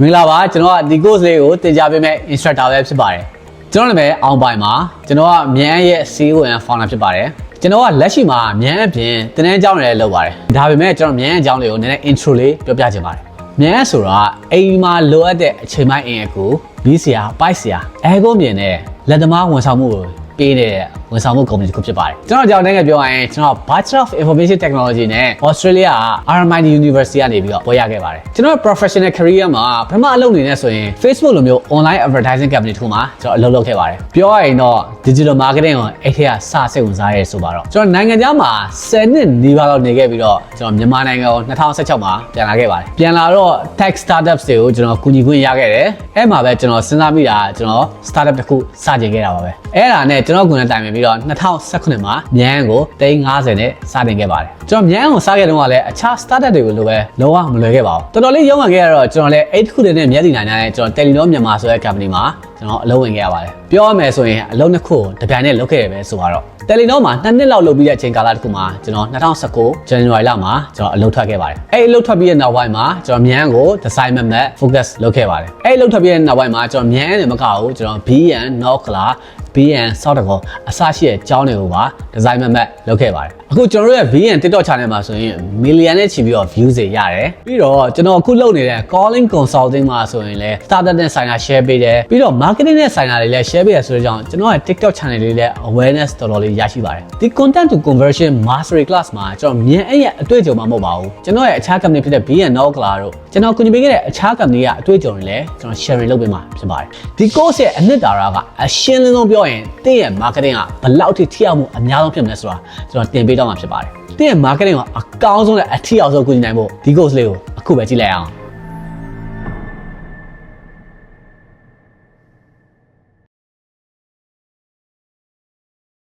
မင်္ဂလာပါကျွန်တော်ကဒီ course လေးကိုသင်ကြားပေးမဲ့ instructor ပဲဖြစ်ပါတယ်ကျွန်တော်နာမည်အောင်ပိုင်ပါကျွန်တော်ကမြန်ရဲ့ CEO and founder ဖြစ်ပါတယ်ကျွန်တော်ကလက်ရှိမှာမြန်အပြင်တင်တဲ့အကြောင်းတွေလည်းလုပ်ပါတယ်ဒါပေမဲ့ကျွန်တော်မြန်အကြောင်းလေးကိုနည်းနည်း intro လေးပြောပြချင်ပါတယ်မြန်ဆိုတာအိမ်မှာလိုအပ်တဲ့အချိန်ပိုင်းအင်အကူဘီးစရာပိုက်စရာအဲကုန်းမြင်တဲ့လက်သမားဝန်ဆောင်မှုကိုပေးတဲ့ ဝန်ဆောင်မှုကုမ္ပဏီတစ်ခုဖြစ်ပါတယ်ကျွန်တော်ကြောင့်နိုင်ငံပြောရရင်ကျွန်တော် Bachelor of Information Technology နဲ့ Australia က RMIT University ကနေပြီးတော့ပွဲရခဲ့ပါတယ်ကျွန်တော် professional career မှာပထမအလုပ်အနေနဲ့ဆိုရင် Facebook လိုမျိုး online advertising company တစ်ခုမှာကျွန်တော်အလုပ်လုပ်ခဲ့ပါတယ်ပြောရရင်တော့ digital marketing ကိုအဲ့ထက်ကစစိတ်ဝင်စားရဲဆိုပါတော့ကျွန်တော်နိုင်ငံခြားမှာ10နှစ်နီးပါးလောက်နေခဲ့ပြီးတော့ကျွန်တော်မြန်မာနိုင်ငံကို2016မှာပြန်လာခဲ့ပါတယ်ပြန်လာတော့ tech startups တွေကိုကျွန်တော်ကူညီခွင့်ရခဲ့တယ်အဲ့မှာပဲကျွန်တော်စဉ်းစားမိတာကျွန်တော် startup တစ်ခုစတင်ခဲ့တာပါပဲအဲ့ဒါနဲ့ကျွန်တော်ကိုယ်နဲ့တိုင်ပင်ပြီးတော့2019မှာမြန်ကို350နဲ့စတင်ခဲ့ပါတယ်ကျွန်တော်မြန်ကိုစခဲ့တုန်းကလည်းအခြား startup တွေကိုလိုပဲလုံးဝမလွယ်ခဲ့ပါဘူးတော်တော်လေးရုန်းကန်ခဲ့ရတော့ကျွန်တော်လည်းအဲ့ဒီခုတည်းနဲ့မျက်စိနိုင်နိုင်နဲ့ကျွန်တော် Telenor မြန်မာဆိုတဲ့ company မှာကျွန်တော်အလုပ်ဝင်ခဲ့ရပါတယ်ပြောရမယ်ဆိုရင်အလုပ်နှစ်ခုကိုတစ်ပြိုင်နဲ့လုပ်ခဲ့ရပဲဆိုတော့ Telenor မှာနှစ်နှစ်လောက်လုပ်ပြီးတဲ့အချိန်ကာလတစ်ခုမှာကျွန်တော်2019 January လမှာကျွန်တော်အလုပ်ထွက်ခဲ့ပါတယ်အဲ့အလုပ်ထွက်ပြီးတဲ့နောက်ပိုင်းမှာကျွန်တော်မြန်ကို design map နဲ့ focus လုပ်ခဲ့ပါတယ်အဲ့အလုပ်ထွက်ပြီးတဲ့နောက်ပိုင်းမှာကျွန်တော်မြန်နဲ့မကဘူးကျွန်တော် BN Nokla BN စောက်တကောအစရှိတဲ့ကျောင်းတွေကိုပါ design map နဲ့လုပ်ခဲ့ပါတယ် အခုကျွန်တော်တို့ရဲ့ BN TikTok channel မှာဆိုရင် million နဲ့ချီပြီးတော့ views တွေရတယ်ပြီးတော့ကျွန်တော်အခုလုပ်နေတဲ့ calling consulting မှာဆိုရင်လည်း startup နဲ့ဆိုင်တာ share ပေးတယ်ပြီးတော့ marketing နဲ့ဆိုင်တာတွေလည်း share ပေးရဆိုတဲ့ကြောင့်ကျွန်တော်ရဲ့ TikTok channel လေးလည်း awareness တော်တော်လေးရရှိပါတယ်ဒီ content to conversion mastery class မှာကျွန်တော်မြင်အဲ့ရဲ့အတွေ့အကြုံမှမဟုတ်ပါဘူးကျွန်တော်ရဲ့အခြား company ဖြစ်တဲ့ BN Nokla တို့ကျွန်တော်ကူညီပေးခဲ့တဲ့အခြား company ကအတွေ့အကြုံတွေလည်းကျွန်တော် sharing လုပ်ပေးမှာဖြစ်ပါတယ်ဒီ course ရဲ့အနှစ်သာရကအရှင်းလင်းဆုံးပြောရင်တင့်ရဲ့ marketing ကဘယ်လောက်ထိထိရောက်မှုအများဆုံးဖြစ်မလဲဆိုတာကျွန်တော်တင်ပေးတော့မှာဖြစ်ပါတယ်တင့်ရဲ့ marketing ကိုအကောင်းဆုံးနဲ့အထိရောက်ဆုံးကူညီနိုင်ဖို့ဒီ course လေးကိုအခုပဲကြည့်လိုက်အောင်